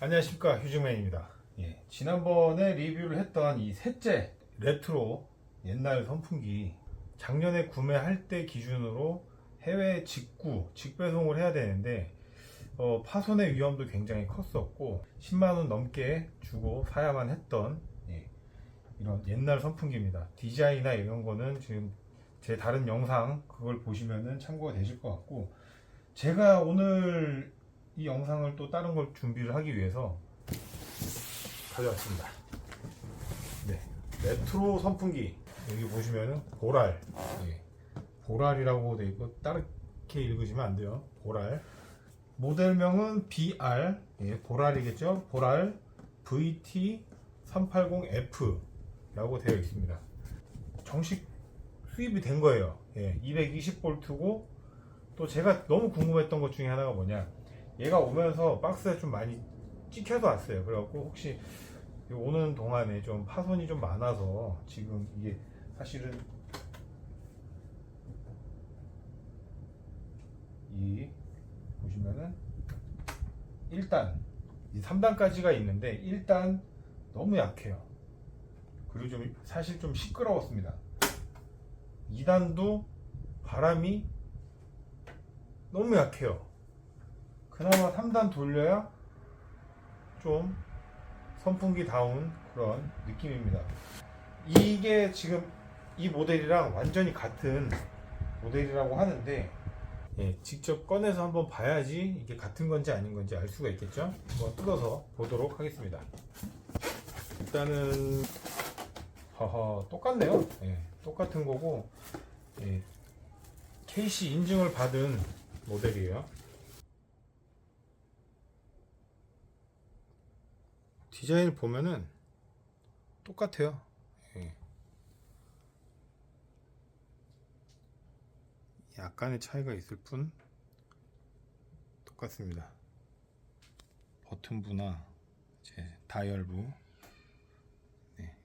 안녕하십니까 휴즈맨입니다. 예, 지난번에 리뷰를 했던 이 셋째 레트로 옛날 선풍기 작년에 구매할 때 기준으로 해외 직구 직배송을 해야 되는데 어, 파손의 위험도 굉장히 컸었고 10만 원 넘게 주고 사야만 했던 예, 이런 옛날 선풍기입니다. 디자인이나 이런 거는 지금 제 다른 영상 그걸 보시면은 참고가 되실 것 같고 제가 오늘 이 영상을 또 다른 걸 준비를 하기 위해서 가져왔습니다. 네, 레트로 선풍기 여기 보시면은 보랄, 예, 보랄이라고 돼 있고 다르게 읽으시면 안 돼요. 보랄 모델명은 BR, 예, 보랄이겠죠? 보랄 VT380F라고 되어 있습니다. 정식 수입이 된 거예요. 예, 220V고 또 제가 너무 궁금했던 것 중에 하나가 뭐냐 얘가 오면서 박스에 좀 많이 찍혀서 왔어요. 그래갖고 혹시 오는 동안에 좀 파손이 좀 많아서 지금 이게 사실은 이 보시면은 1단 이 3단까지가 있는데 1단 너무 약해요. 그리고 좀 사실 좀 시끄러웠습니다. 2단도 바람이 너무 약해요. 그나마 3단 돌려야 좀 선풍기 다운 그런 느낌입니다. 이게 지금 이 모델이랑 완전히 같은 모델이라고 하는데 예, 직접 꺼내서 한번 봐야지 이게 같은 건지 아닌 건지 알 수가 있겠죠? 한번 뜯어서 보도록 하겠습니다. 일단은 허허 똑같네요. 예, 똑같은 거고 예, KC 인증을 받은 모델이에요. 디자인을 보면은 똑같아요. 예. 약간의 차이가 있을 뿐 똑같습니다. 버튼부나 이제 다이얼부 네.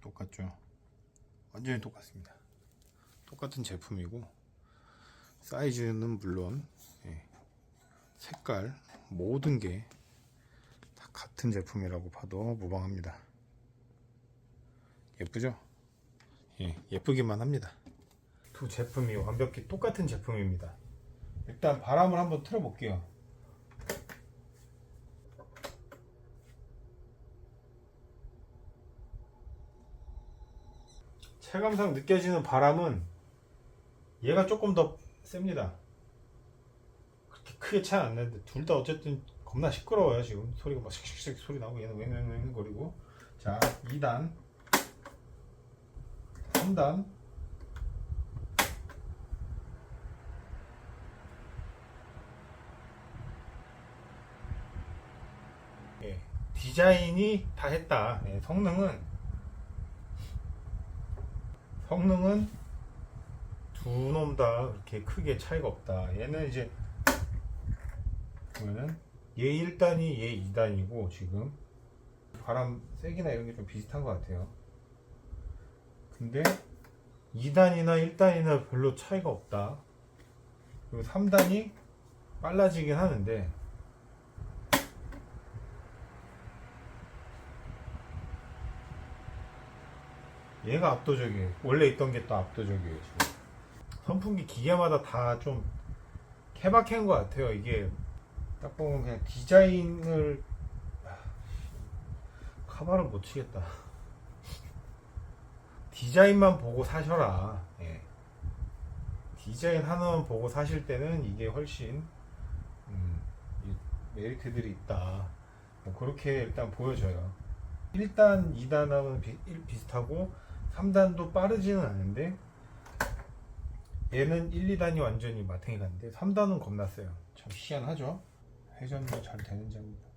똑같죠. 완전히 똑같습니다. 똑같은 제품이고 사이즈는 물론 예, 색깔 모든 게다 같은 제품이라고 봐도 무방합니다. 예쁘죠? 예, 예쁘기만 합니다. 두 제품이 완벽히 똑같은 제품입니다. 일단 바람을 한번 틀어볼게요. 체감상 느껴지는 바람은 얘가 조금 더 셉니다. 그렇게 크게 차이 안 나는데 둘 다 어쨌든 겁나 시끄러워요 지금. 소리가 막 씩씩씩 소리 나고 얘는 웽웽웽 거리고. 자 2단. 3단. 예, 디자인이 다 했다. 예, 성능은. 성능은 두 놈 다 그렇게 크게 차이가 없다. 얘는 이제 보면은 얘 1단이 얘 2단이고 지금 바람 세기나 이런 게 좀 비슷한 것 같아요. 근데 2단이나 1단이나 별로 차이가 없다. 그리고 3단이 빨라지긴 하는데 얘가 압도적이에요. 원래 있던 게 또 압도적이에요. 지금. 선풍기 기계마다 다 좀 케바케인 것 같아요. 이게 딱 보면 그냥 디자인을 아, 카바를 못 치겠다. 디자인만 보고 사셔라. 예. 디자인 하나만 보고 사실 때는 이게 훨씬 음, 이 메리트들이 있다. 뭐 그렇게 일단 보여져요. 1단, 2단하고는 비, 비슷하고 3단도 빠르지는 않은데 얘는 1, 2단이 완전히 마탱이 갔는데 3단은 겁났어요. 참 희한하죠? 회전도 잘 되는지 한번 볼게요.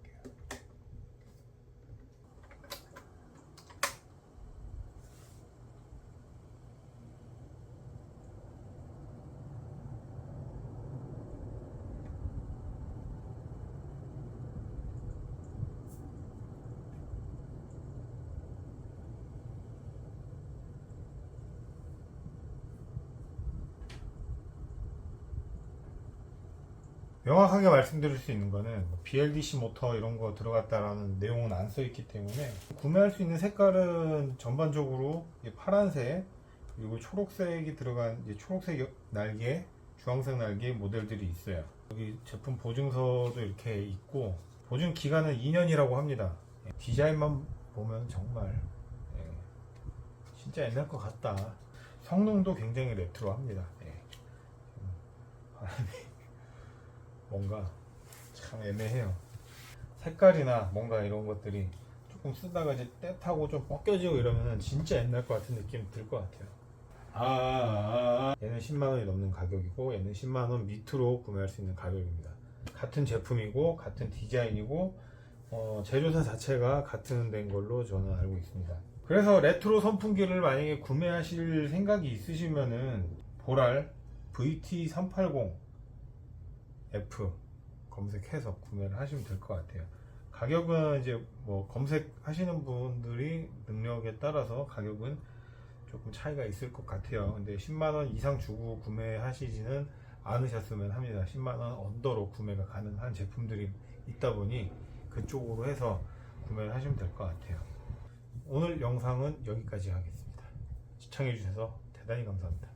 명확하게 말씀드릴 수 있는 거는 뭐 BLDC 모터 이런 거 들어갔다라는 내용은 안 써 있기 때문에 구매할 수 있는 색깔은 전반적으로 이 파란색 그리고 초록색이 들어간 초록색 날개, 주황색 날개 모델들이 있어요. 여기 제품 보증서도 이렇게 있고 보증 기간은 2년이라고 합니다. 예, 디자인만 보면 정말 예, 진짜 옛날 것 같다. 성능도 굉장히 레트로합니다. 예. 음, 바람이 뭔가 참 애매해요. 색깔이나 뭔가 이런 것들이 조금 쓰다가 이제 때 타고 좀 벗겨지고 이러면 진짜 옛날 것 같은 느낌 들 것 같아요. 아, 아, 아. 얘는 10만 원이 넘는 가격이고 얘는 10만 원 밑으로 구매할 수 있는 가격입니다. 같은 제품이고 같은 디자인이고 어, 제조사 자체가 같은 데인 걸로 저는 알고 있습니다. 그래서 레트로 선풍기를 만약에 구매하실 생각이 있으시면은 보랄 VT380 F 검색해서 구매를 하시면 될 것 같아요. 가격은 이제 뭐 검색하시는 분들이 능력에 따라서 가격은 조금 차이가 있을 것 같아요. 근데 10만 원 이상 주고 구매하시지는 않으셨으면 합니다. 10만 원 언더로 구매가 가능한 제품들이 있다 보니 그쪽으로 해서 구매를 하시면 될 것 같아요. 오늘 영상은 여기까지 하겠습니다. 시청해주셔서 대단히 감사합니다.